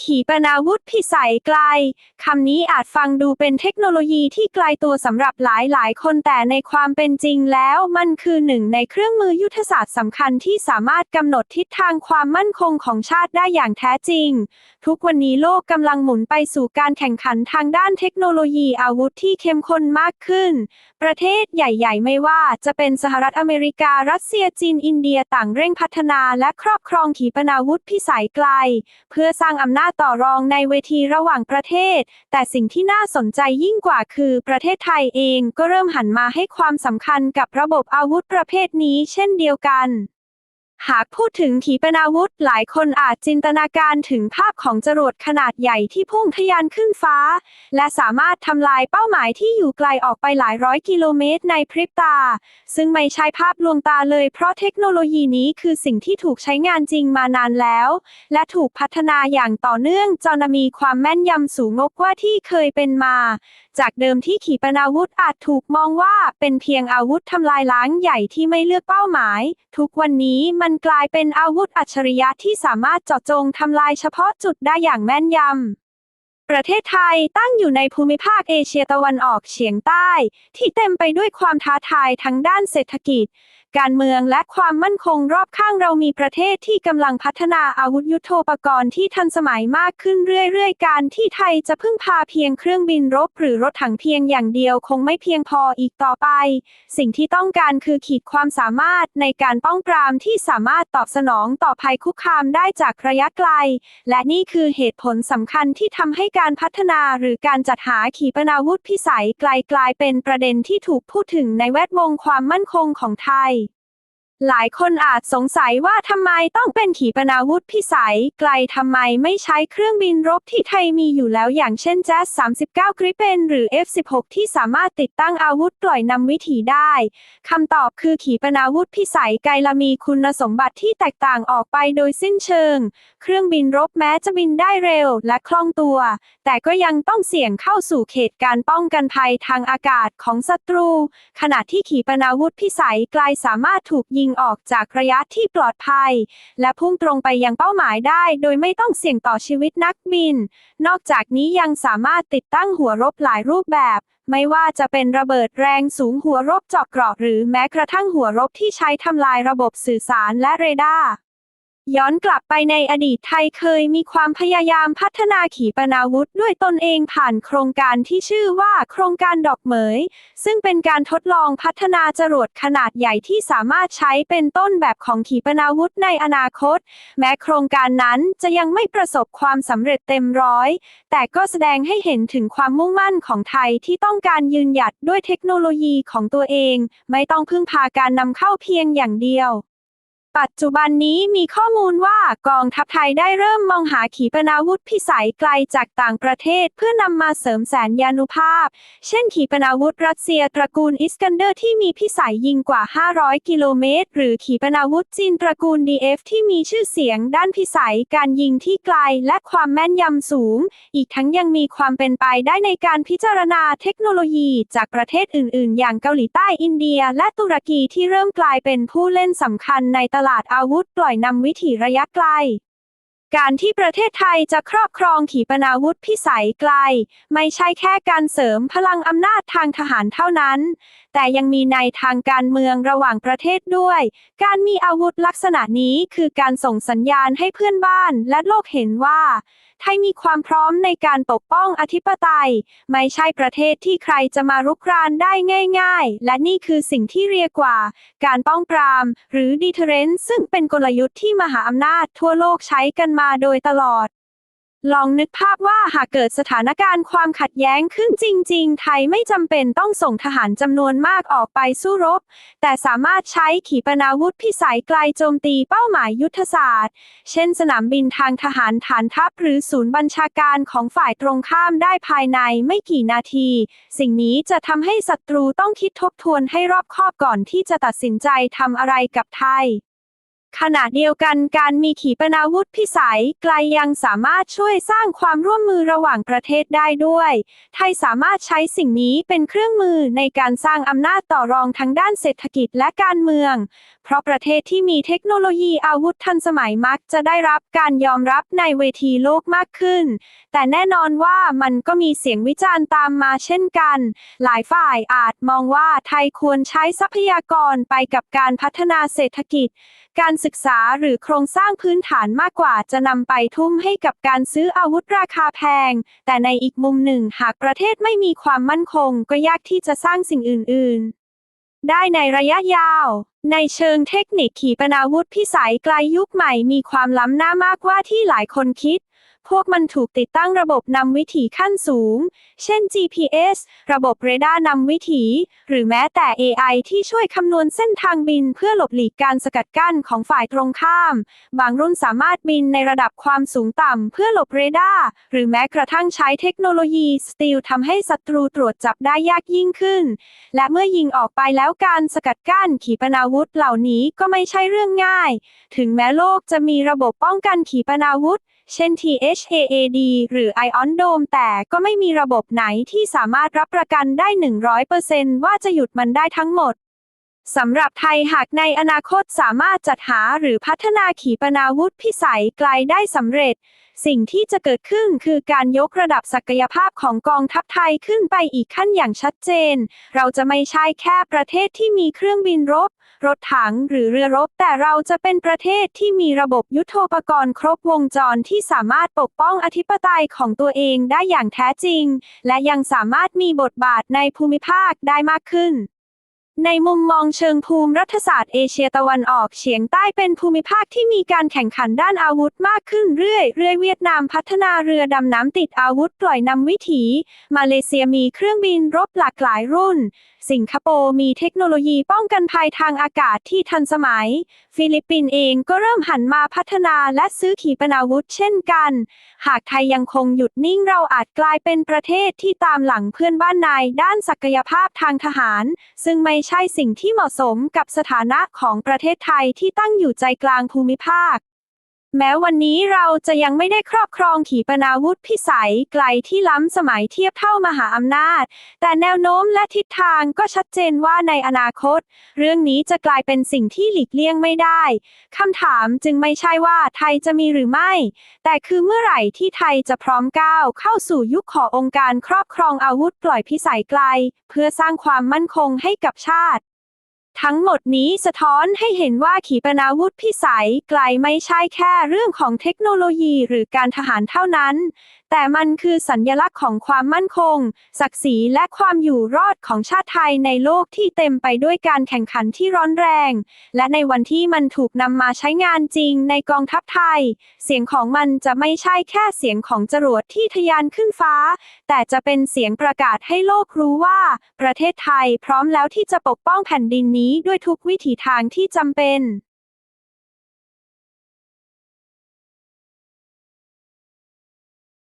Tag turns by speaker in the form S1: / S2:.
S1: ขีปนาวุธพิสัยไกล คำนี้อาจฟังดูเป็นเทคโนโลยีที่ไกลตัวสำหรับหลายหลายๆคนแต่ในความเป็นจริงแล้ว มันคือหนึ่งในเครื่องมือยุทธศาสตร์สำคัญที่สามารถกำหนดทิศทางความมั่นคงของชาติได้อย่างแท้จริง ทุกวันนี้โลกกำลังหมุนไปสู่การแข่งขันทางด้านเทคโนโลยีอาวุธที่เข้มข้นมากขึ้น ประเทศใหญ่ ๆ ไม่ว่าจะเป็นสหรัฐอเมริกา รัสเซียจีนอินเดียต่างเร่งพัฒนาและครอบครองขีปนาวุธพิสัยไกล เพื่อสร้างอำนาจต่อรองในเวทีระหว่างประเทศ แต่สิ่งที่น่าสนใจยิ่งกว่าคือประเทศไทยเองก็เริ่มหันมาให้ความสำคัญกับระบบอาวุธประเภทนี้เช่นเดียวกัน หากพูดถึงขีปนาวุธหลายคนอาจจินตนาการถึงภาพของจรวดขนาดใหญ่ที่พุ่งทะยานขึ้นฟ้า และสามารถทำลายเป้าหมายที่อยู่ไกลออกไปหลายร้อยกิโลเมตรในพริบตา ซึ่งไม่ใช่ภาพลวงตาเลยเพราะเทคโนโลยีนี้คือสิ่งที่ถูกใช้งานจริงมานานแล้ว และถูกพัฒนาอย่างต่อเนื่องจนมีความแม่นยำสูงกว่าที่เคยเป็นมา จากเดิมที่ขีปนาวุธอาจถูกมองว่าเป็นเพียงอาวุธทำลายล้างใหญ่ที่ไม่เลือกเป้าหมาย ทุกวันนี้มันกลายเป็นอาวุธอัจฉริยะที่สามารถเจาะจงทำลายเฉพาะจุดได้อย่างแม่นยำ ประเทศไทยตั้งอยู่ในภูมิภาคเอเชียตะวันออกเฉียงใต้ ที่เต็มไปด้วยความท้าทายทั้งด้านเศรษฐกิจ การเมืองและความมั่นคงรอบข้างเรามีประเทศที่กำลังพัฒนาอาวุธยุโทโธปกรณ์ที่ทันสมัยมากขึ้นเรื่อยๆ การที่ไทยจะพึ่งพาเพียงเครื่องบินรบหรือรถถังเพียงอย่างเดียวคงไม่เพียงพออีกต่อไป สิ่งที่ต้องการคือขีดความสามารถในการป้องปรามที่สามารถตอบสนองต่อภัยคุกคามได้จากระยะไกล และนี่คือเหตุผลสำคัญที่ทำให้การพัฒนาหรือการจัดหาขีปนาวุธพิสัยไกลกลายเป็นประเด็นที่ถูกพูดถึงในแวดวงความมั่นคงของไทย หลายคนอาจสงสัยว่าทำไมต้องเป็นขีปนาวุธพิสัย ไกลทำไมไม่ใช้เครื่องบินรบที่ไทยมีอยู่แล้วอย่างเช่น Jazz 39 Gripen หรือ F16 ที่สามารถติดตั้งอาวุธปล่อยนำวิถีได้คำตอบคือขีปนาวุธพิสัยไกลมีคุณสมบัติที่แตกต่างออกไปโดยสิ้นเชิง เครื่องบินรบแม้จะบินได้เร็วและคล่องตัว แต่ก็ยังต้องเสี่ยงเข้าสู่เขตการป้องกันภัยทางอากาศของศัตรู ขณะที่ขีปนาวุธพิสัยไกลสามารถถูกยิงออกจากระยะที่ปลอดภัย และพุ่งตรงไปยังเป้าหมายได้ โดยไม่ต้องเสี่ยงต่อชีวิตนักบิน นอกจากนี้ยังสามารถติดตั้งหัวรบหลายรูปแบบ ไม่ว่าจะเป็นระเบิดแรงสูงหัวรบเจาะเกราะหรือแม้กระทั่งหัวรบที่ใช้ทำลายระบบสื่อสารและเรดาร์ ย้อนกลับไปในอดีตไทยเคยมีความพยายามพัฒนาขีปนาวุธด้วยตนเองผ่านโครงการที่ชื่อว่าโครงการดอกเหมย ซึ่งเป็นการทดลองพัฒนาจรวดขนาดใหญ่ที่สามารถใช้เป็นต้นแบบของขีปนาวุธในอนาคต แม้โครงการนั้นจะยังไม่ประสบความสำเร็จเต็มร้อย แต่ก็แสดงให้เห็นถึงความมุ่งมั่นของไทยที่ต้องการยืนหยัดด้วยเทคโนโลยีของตัวเอง ไม่ต้องพึ่งพาการนำเข้าเพียงอย่างเดียว ปัจจุบันนี้มีข้อมูลว่ากองทัพไทยได้เริ่มมองหาขีปนาวุธพิสัยไกลจากต่างประเทศเพื่อนำมาเสริมแสนยานุภาพ เช่นขีปนาวุธรัสเซียตระกูลอิสกันเดอร์ที่มีพิสัยยิงกว่า 500 กิโลเมตร หรือขีปนาวุธจีนตระกูล DF ที่มีชื่อเสียงด้านพิสัยการยิงที่ไกลและความแม่นยำสูง อีกทั้งยังมีความเป็นไปได้ในการพิจารณาเทคโนโลยีจากประเทศอื่น ๆ อย่างเกาหลีใต้อินเดีย และตุรกีที่เริ่มกลายเป็นผู้เล่นสำคัญในตลาดอาวุธปล่อยนำวิถีระยะไกล การที่ประเทศไทยจะครอบครองขีปนาวุธพิสัยไกล ไม่ใช่แค่การเสริมพลังอำนาจทางทหารเท่านั้น แต่ยังมีในทางการเมืองระหว่างประเทศด้วย การมีอาวุธลักษณะนี้คือการส่งสัญญาณให้เพื่อนบ้านและโลกเห็นว่า ไทยมีความพร้อมในการปกป้องอธิปไตย ไม่ใช่ประเทศที่ใครจะมารุกรานได้ง่าย ๆ และนี่คือสิ่งที่เรียกว่า การป้องปราม หรือ deterrence ซึ่งเป็นกลยุทธ์ที่มหาอำนาจทั่วโลกใช้กันมาโดยตลอด ลองนึกภาพว่าหากเกิดสถานการณ์ความขัดแย้งขึ้นจริง ๆ ไทยไม่จำเป็นต้องส่งทหารจำนวนมากออกไปสู้รบ แต่สามารถใช้ขีปนาวุธพิสัยไกลโจมตีเป้าหมายยุทธศาสตร์ เช่น สนามบินทางทหารฐานทัพหรือศูนย์บัญชาการของฝ่ายตรงข้ามได้ภายในไม่กี่นาที สิ่งนี้จะทำให้ศัตรูต้องคิดทบทวนให้รอบคอบก่อนที่จะตัดสินใจทำอะไรกับไทย ขณะเดียวกันการมีขีปนาวุธพิสัยไกลยังสามารถช่วยสร้างความร่วมมือระหว่างประเทศได้ด้วย ไทยสามารถใช้สิ่งนี้เป็นเครื่องมือในการสร้างอำนาจต่อรองทางด้านเศรษฐกิจและการเมือง เพราะประเทศที่มีเทคโนโลยีอาวุธทันสมัยมักจะได้รับการยอมรับในเวทีโลกมากขึ้น แต่แน่นอนว่ามันก็มีเสียงวิจารณ์ตามมาเช่นกัน หลายฝ่ายอาจมองว่าไทยควรใช้ทรัพยากรไปกับการพัฒนาเศรษฐกิจ การศึกษาหรือโครงสร้างพื้นฐานมากกว่าจะนำไปทุ่มให้กับการซื้ออาวุธราคาแพง แต่ในอีกมุมหนึ่งหากประเทศไม่มีความมั่นคงก็ยากที่จะสร้างสิ่งอื่น ๆได้ในระยะยาว ในเชิงเทคนิคขีปนาวุธพิสัยไกลยุคใหม่มีความล้ำหน้ามากกว่าที่หลายคนคิด พวกมันถูกติดตั้งระบบนำวิถีขั้นสูง เช่น GPS ระบบเรดาร์นำวิถี หรือแม้แต่ AI ที่ช่วยคำนวณเส้นทางบินเพื่อหลบหลีกการสกัดกั้นของฝ่ายตรงข้าม บางรุ่นสามารถบินในระดับความสูงต่ำเพื่อหลบเรดาร์ หรือแม้กระทั่งใช้เทคโนโลยีสตีลทำให้ศัตรูตรวจจับได้ยากยิ่งขึ้น และเมื่อยิงออกไปแล้วการสกัดกั้นขีปนาวุธเหล่านี้ก็ไม่ใช่เรื่องง่าย ถึงแม้โลกจะมีระบบป้องกันขีปนาวุธ เช่น THAAD หรือ Ion Dome แต่ก็ไม่มีระบบไหนที่สามารถรับประกันได้ 100%ว่าจะหยุดมันได้ทั้งหมดสำหรับไทยหากในอนาคตสามารถจัดหาหรือพัฒนาขีปนาวุธพิสัยไกลได้สำเร็จ สิ่งที่จะเกิดขึ้นคือการยกระดับศักยภาพของกองทัพไทยขึ้นไปอีกขั้นอย่างชัดเจน เราจะไม่ใช่แค่ประเทศที่มีเครื่องบินรบ รถถังหรือเรือรบ แต่เราจะเป็นประเทศที่มีระบบยุทโธปกรณ์ครบวงจรที่สามารถปกป้องอธิปไตยของตัวเองได้อย่างแท้จริง และยังสามารถมีบทบาทในภูมิภาคได้มากขึ้น ในมุมมองเชิงภูมิรัฐศาสตร์เอเชียตะวันออกเฉียงใต้เป็นภูมิภาคที่มีการแข่งขันด้านอาวุธมากขึ้นเรื่อยเรื่อยเวียดนามพัฒนาเรือดำน้ำติดอาวุธปล่อยนำวิถี มาเลเซียมีเครื่องบินรบหลากหลายรุ่น สิงคโปร์มีเทคโนโลยีป้องกันภัยทางอากาศที่ทันสมัย ฟิลิปปินส์เองก็เริ่มหันมาพัฒนาและซื้อขีปนาวุธเช่นกัน หากไทยยังคงหยุดนิ่งเราอาจกลายเป็นประเทศที่ตามหลังเพื่อนบ้านในด้านศักยภาพทางทหาร ซึ่งไม่ใช่สิ่งที่เหมาะสมกับสถานะของประเทศไทยที่ตั้งอยู่ใจกลางภูมิภาค แม้วันนี้เราจะยังไม่ได้ครอบครองขีปนาวุธพิสัยไกลที่ล้ำสมัยเทียบเท่ามหาอำนาจ แต่แนวโน้มและทิศทางก็ชัดเจนว่าในอนาคต เรื่องนี้จะกลายเป็นสิ่งที่หลีกเลี่ยงไม่ได้ คำถามจึงไม่ใช่ว่าไทยจะมีหรือไม่ แต่คือเมื่อไหร่ที่ไทยจะพร้อมก้าวเข้าสู่ยุคขององค์การครอบครองอาวุธปล่อยพิสัยไกล เพื่อสร้างความมั่นคงให้กับชาติ ทั้งหมดนี้สะท้อนให้เห็นว่าขีปนาวุธพิสัยไกลไม่ใช่แค่เรื่องของเทคโนโลยีหรือการทหารเท่านั้น แต่มันคือสัญญลักษณ์ของความมั่นคง ศักดิ์ศรีและความอยู่รอดของชาติไทยในโลกที่เต็มไปด้วยการแข่งขันที่ร้อนแรง และในวันที่มันถูกนำมาใช้งานจริงในกองทัพไทย เสียงของมันจะไม่ใช่แค่เสียงของจรวดที่ทะยานขึ้นฟ้า แต่จะเป็นเสียงประกาศให้โลกรู้ว่า ประเทศไทยพร้อมแล้วที่จะปกป้องแผ่นดินนี้ด้วยทุกวิถีทางที่จำเป็น